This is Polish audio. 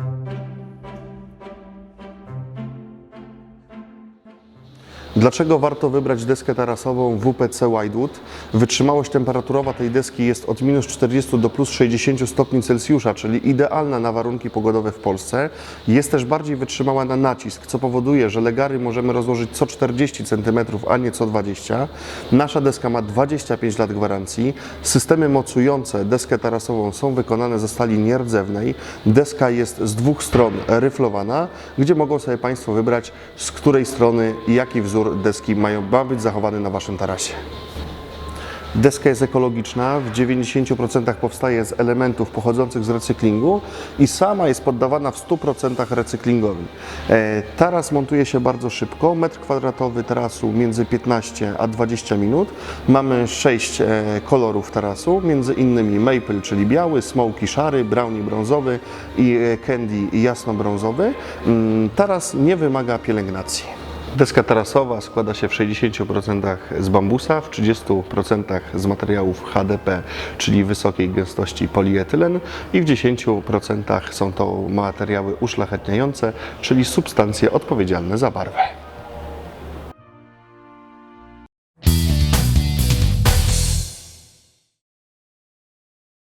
Thank you. Dlaczego warto wybrać deskę tarasową WPC Whitewood? Wytrzymałość temperaturowa tej deski jest od minus 40 do plus 60 stopni Celsjusza, czyli idealna na warunki pogodowe w Polsce. Jest też bardziej wytrzymała na nacisk, co powoduje, że legary możemy rozłożyć co 40 cm, a nie co 20. Nasza deska ma 25 lat gwarancji. Systemy mocujące deskę tarasową są wykonane ze stali nierdzewnej. Deska jest z dwóch stron ryflowana, gdzie mogą sobie Państwo wybrać, z której strony jaki wzór deski mają, ma być zachowany na Waszym tarasie. Deska jest ekologiczna, w 90% powstaje z elementów pochodzących z recyklingu i sama jest poddawana w 100% recyklingowi. E, Taras montuje się bardzo szybko, metr kwadratowy tarasu między 15 a 20 minut. Mamy 6 e, kolorów tarasu, między innymi maple, czyli biały, smoky szary, brownie brązowy i e, candy jasno-brązowy. Mm, Taras nie wymaga pielęgnacji. Deska tarasowa składa się w 60% z bambusa, w 30% z materiałów HDP, czyli wysokiej gęstości polietylen i w 10% są to materiały uszlachetniające, czyli substancje odpowiedzialne za barwę.